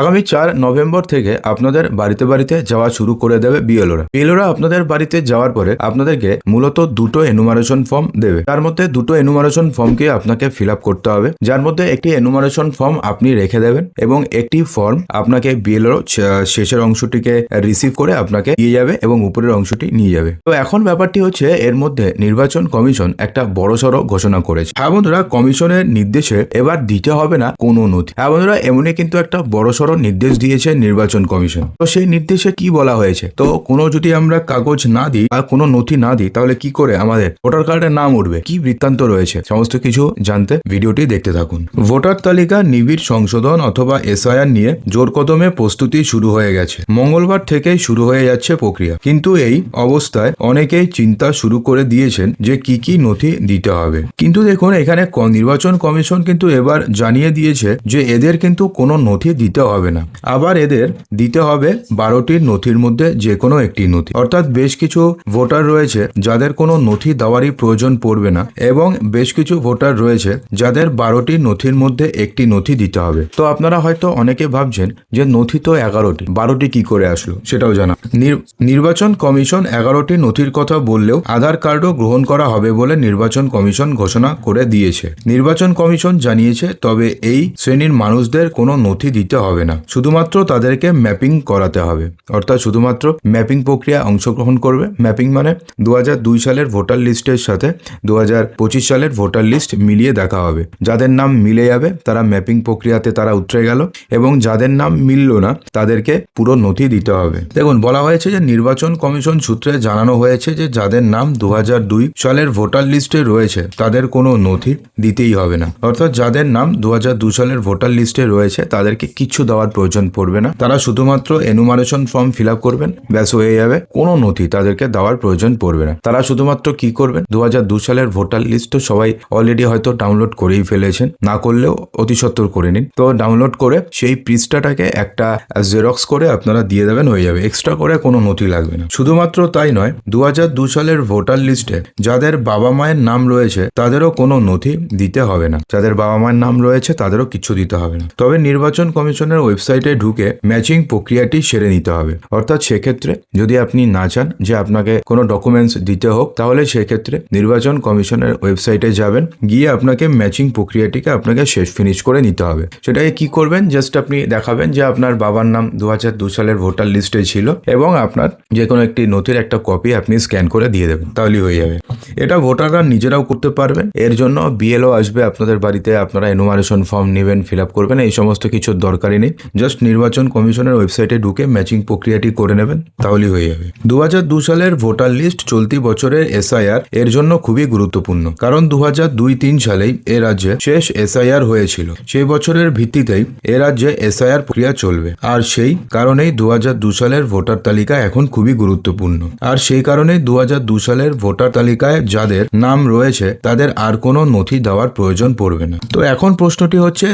আগামী চার নভেম্বর থেকে আপনাদের বাড়িতে বাড়িতে যাওয়া শুরু করে দেবে বিএলওরা। বিএলওরা আপনাদের বাড়িতে যাওয়ার পরে আপনাদেরকে মূলত দুটো এনুমারেশন ফর্ম দেবে। তার মধ্যে দুটো এনুমারেশন ফর্মকে আপনাকে ফিল করতে হবে। যার মধ্যে একটি এনুমারেশন ফর্ম আপনি রেখে দেবেন এবং একটি ফর্ম আপনাকে বিএলওর শেষের অংশটিকে রিসিভ করে আপনাকে দিয়ে যাবে এবং উপরের অংশটি নিয়ে যাবে। তো এখন ব্যাপারটি হচ্ছে এর মধ্যে নির্বাচন কমিশন একটা বড়সড় ঘোষণা করেছে। হ্যাঁ বন্ধুরা, কমিশনের নির্দেশে এবার দিতে হবে না কোনো নথি। হ্যাঁ বন্ধুরা, এমনই কিন্তু একটা বড়সড় নির্দেশ দিয়েছে নির্বাচন কমিশন। তো সেই নির্দেশে কি বলা হয়েছে? তো কোনো যদি আমরা কাগজ না দিই আর কোনো নথি না দিই, তাহলে কি করে আমাদের? ভোটার কার্ডের নাম উঠবে। কি বৃত্তান্ত রয়েছে? সমস্ত কিছু জানতে ভিডিওটি দেখতে থাকুন। ভোটার তালিকা নিবিড় সংশোধন অথবা এসআইআর নিয়ে জোর কদমে প্রস্তুতি শুরু হয়ে গেছে। মঙ্গলবার থেকেই শুরু হয়ে যাচ্ছে প্রক্রিয়া। কিন্তু এই অবস্থায় অনেকেই চিন্তা শুরু করে দিয়েছেন যে কি কি নথি দিতে হবে। কিন্তু দেখুন, এখানে নির্বাচন কমিশন কিন্তু এবার জানিয়ে দিয়েছে যে এদের কিন্তু কোনো নথি দিতে হবে না। আবার এদের দিতে হবে বারোটির নথির মধ্যে যে কোনো একটি নথি। অর্থাৎ বেশ কিছু ভোটার রয়েছে যাদের কোনো নথি দেওয়ারই প্রয়োজন পড়বে না এবং বেশ কিছু ভোটার রয়েছে যাদের বারোটি নথির মধ্যে একটি নথি দিতে হবে। তো আপনারা হয়তো অনেকে ভাবছেন যে নথি তো এগারোটি, বারোটি কি করে আসলো? সেটাও জানা। নির- নির্বাচন কমিশন এগারোটি নথির কথা বললেও আধার কার্ডও গ্রহণ করা হবে বলে নির্বাচন কমিশন ঘোষণা করে দিয়েছে। নির্বাচন কমিশন জানিয়েছে, তবে এই শ্রেণির মানুষদের কোনো নথি দিতে হবে না। শুধুমাত্র তাদেরকে ম্যাপিং করাতে হবে। অর্থাৎ শুধুমাত্র ম্যাপিং প্রক্রিয়া অংশগ্রহণ করবে। ম্যাপিং মানে দু সালের ভোটার লিস্টের সাথে দু সালের ভোটার লিস্ট মিলিয়ে দেখা হবে। যাদের নাম মিলে যাবে, তারা ম্যাপিং প্রক্রিয়াতে তারা উতরে গেল এবং যাদের নাম মিলল না, তাদেরকে পুরো নথি দিতে হবে। দেখুন, বলা হয়েছে যে নির্বাচন কমিশন সূত্রে জানানো হয়েছে যে যাদের নাম দু হাজার দুই সালের ভোটার লিস্টে রয়েছে, তাদের কোনো নথি দিতেই হবে না। অর্থাৎ যাদের নাম দু হাজার দুই সালের ভোটার লিস্টে রয়েছে, তাদেরকে কিচ্ছু দেওয়ার প্রয়োজন পড়বে না। তারা শুধুমাত্র এনুমারেশন ফর্ম ফিল করবেন, ব্যাস হয়ে যাবে। কোনো নথি তাদেরকে দেওয়ার প্রয়োজন পড়বে না। তারা শুধুমাত্র কি করবেন? দু সালের ভোটার লিস্ট তো সবাই অলরেডি হয়তো ডাউনলোড করেই ফেলেছেন। না করলেও অতি সত্বর করে নিন। তো ডাউনলোড করে সেই পৃষ্ঠাটাকে একটা জেরক্স করে আপনারা দিয়ে দেবেন, হয়ে যাবে। এক্সট্রা করে কোনো নথি লাগবে না। শুধুমাত্র তাই নয় দু সালের ভোটার লিস্টে যাদের বাবা মায়ের নাম রয়েছে, তাদেরও কোনো নথি দিতে হবে না। যাদের বাবা মায়ের নাম রয়েছে, তাদেরও কিছু দিতে হবে না। তবে নির্বাচন কমিশনের ওয়েবসাইটে ঢুকে ম্যাচিং প্রক্রিয়াটি সেরে নিতে হবে। অর্থাৎ সেক্ষেত্রে যদি আপনি না চান যে আপনাকে কোনো ডকুমেন্টস দিতে হোক, তাহলে সেক্ষেত্রে নির্বাচন কমিশনের ওয়েবসাইটে যাবেন, গিয়ে আপনাকে ম্যাচিং প্রক্রিয়াটিকে আপনাকে শেষ ফিনিশ করে নিতে হবে। সেটাকে কি করবেন? জাস্ট আপনি দেখাবেন যে আপনার বাবার নাম দু সালের ভোটার লিস্টে ছিল এবং আপনার যে কোনো একটি নথির একটা কপি আপনি স্ক্যান করে দিয়ে দেবেন, তাহলেই হয়ে যাবে। এটা ভোটাররা নিজেরাও করতে পারবেন। এর জন্য বিএলও আসবে আপনাদের বাড়িতে, আপনারা এনুমারেশন ফর্ম নেবেন ফিল আপ করবেন, এই সমস্ত কিছুর দরকারই জাস্ট নির্বাচন কমিশনের ওয়েবসাইটে ঢুকে ম্যাচিং প্রক্রিয়াটি করে নেবেন, তাহলেই হয়ে যাবে। দু দু সালের ভোটার লিস্ট চলতি বছরের এসআইআর এর জন্য খুবই গুরুত্বপূর্ণ, কারণ দু দুই তিন সালেই এ রাজ্যে শেষ এসআইআর হয়েছিল। সেই বছরের ভিত্তিতেই এ রাজ্যে এসআইআর প্রক্রিয়া চলবে, আর সেই কারণেই দু সালের ভোটার তালিকা এখন খুবই গুরুত্বপূর্ণ। আর সেই কারণেই দু সালের ভোটার তালিকায় যাদের নাম রয়েছে, তাদের আর কোনো নথি দেওয়ার প্রয়োজন পড়বে না। তো এখন প্রশ্নটি হচ্ছে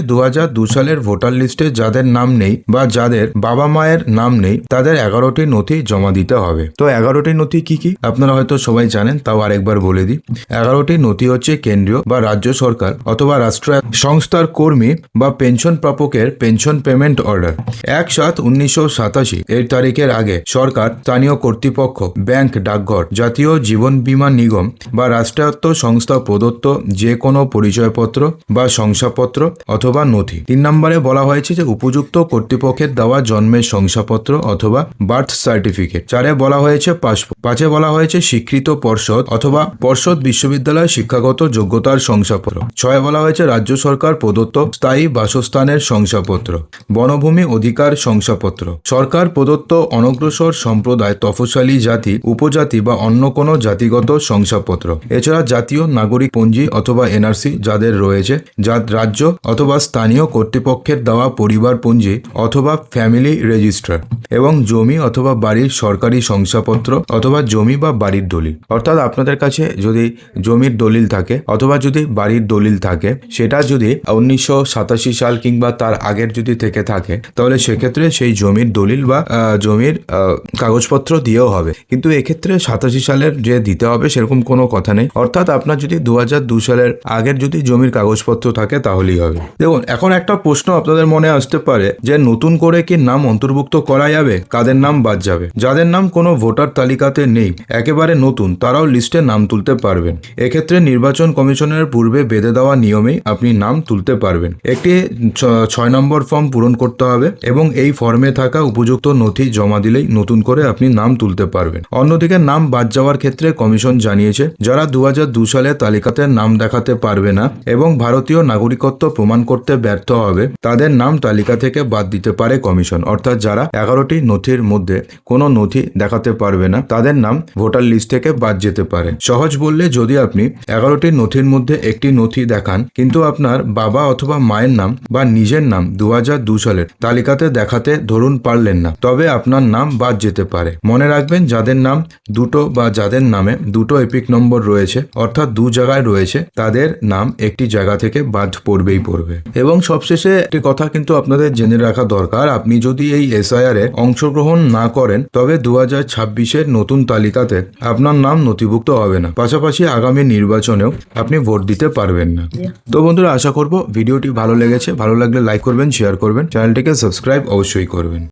দু সালের ভোটার লিস্টে যাদের নাম নেই বা যাদের বাবা মায়ের নাম নেই, তাদের এগারোটি নথি জমা দিতে হবে। তো এগারোটি নথি কি কি? আপনারা হয়তো সবাই জানেন, তাও আরেকবার বলে দিই। এগারোটি নথি হচ্ছে কেন্দ্রীয় বা রাজ্য সরকার অথবা রাষ্ট্র সংস্থার কর্মী বা পেনশন প্রাপকের পেনশন পেমেন্ট অর্ডার। এক সাত উনিশশো সাতাশি এর তারিখের আগে সরকার, স্থানীয় কর্তৃপক্ষ, ব্যাংক, ডাকঘর, জাতীয় জীবন বীমা নিগম বা রাষ্ট্রায়ত্ত সংস্থা প্রদত্ত যে কোনো পরিচয়পত্র বা শংসাপত্র অথবা নথি। তিন নম্বরে বলা হয়েছে যে উপযুক্ত কর্তৃপক্ষের দেওয়া জন্মের শংসাপত্র অথবা বার্থ সার্টিফিকেট। চারে বলা হয়েছে পাসপোর্ট পাঁচে বলা হয়েছে স্বীকৃত পর্ষদ অথবা পর্ষদ বিশ্ববিদ্যালয় শিক্ষাগত যোগ্যতার শংসাপত্র। ছয় বলা হয়েছে রাজ্য সরকার প্রদত্ত স্থায়ী বাসস্থানের শংসাপত্র, বনভূমি অধিকার শংসাপত্র। সরকার প্রদত্ত অনগ্রসর সম্প্রদায় তফসালি জাতি, উপজাতি বা অন্য কোনো জাতিগত শংসাপত্র। এছাড়া জাতীয় নাগরিক পঞ্জি অথবা এনআরসি যাদের রয়েছে, যা রাজ্য অথবা স্থানীয় কর্তৃপক্ষের দেওয়া পরিবার পঞ্জি অথবা ফ্যামিলি রেজিস্টার এবং জমি অথবা বাড়ির সরকারি শংসাপত্র অথবা জমি বা বাড়ির দলিল। অর্থাৎ আপনাদের কাছে যদি জমির দলিল থাকে অথবা যদি বাড়ির দলিল থাকে, সেটা যদি উনিশশো সাতাশি সাল কিংবা তার আগের যদি থেকে থাকে, তাহলে সেক্ষেত্রে সেই জমির দলিল বা জমির কাগজপত্র দিয়েও হবে। কিন্তু এক্ষেত্রে সাতাশি সালের যে দিতে হবে সেরকম কোনো কথা নেই। অর্থাৎ আপনার যদি দু সালের আগের যদি জমির কাগজপত্র থাকে, তাহলেই হবে। দেখুন, এখন একটা প্রশ্ন আপনাদের মনে আসতে পারে। পারে যে নতুন করে কি নাম অন্তর্ভুক্ত করা যাবে, কাদের নাম বাদ যাবে। যাদের নাম কোনো ভোটার তালিকাতে নেই, একেবারে নতুন, তারাও লিস্টে নাম তুলতে পারবেন। এক্ষেত্রে নির্বাচন কমিশনের পূর্বে বেঁধে দেওয়া নিয়মেই আপনি নাম তুলতে পারবেন। একটি ছয় নম্বর ফর্ম পূরণ করতে হবে এবং এই ফর্মে থাকা উপযুক্ত নথি জমা দিলেই নতুন করে আপনি নাম তুলতে পারবেন। অন্যদিকে নাম বাদ যাওয়ার ক্ষেত্রে কমিশন জানিয়েছে, যারা দু সালে তালিকাতে নাম দেখাতে পারবে না এবং ভারতীয় নাগরিকত্ব প্রমাণ করতে ব্যর্থ হবে, তাদের নাম তালিকা থেকে বাদ দিতে পারে কমিশন। অর্থাৎ যারা এগারোটি নথির মধ্যে কোনো নথি দেখাতে পারবে না, তাদের নাম ভোটার লিস্ট থেকে বাদ যেতে পারে। সহজ বললে, যদি আপনি এগারোটি নথির মধ্যে একটি নথি দেখান, কিন্তু আপনার বাবা অথবা মায়ের নাম বা নিজের নাম দু সালের তালিকাতে দেখাতে ধরুন পারলেন না, তবে আপনার নাম বাদ যেতে পারে। মনে রাখবেন, যাদের নাম দুটো বা যাদের নামে দুটো এপিক নম্বর রয়েছে, অর্থাৎ দু জায়গায় রয়েছে, তাদের নাম একটি জায়গা থেকে বাদ পড়বেই পড়বে। এবং সবশেষে একটি কথা কিন্তু আপনাদের জেনে রাখা দরকার, আপনি যদি এই এসআইআর এ অংশগ্রহণ না করেন, তবে দু হাজার ছাব্বিশের নতুন তালিকাতে আপনার নাম নথিভুক্ত হবে না। পাশাপাশি আগামী নির্বাচনেও আপনি ভোট দিতে পারবেন না। তো বন্ধুরা, আশা করব ভিডিওটি ভালো লেগেছে। ভালো লাগলে লাইক করবেন, শেয়ার করবেন। চ্যানেলটিকে সাবস্ক্রাইব অবশ্যই করবেন।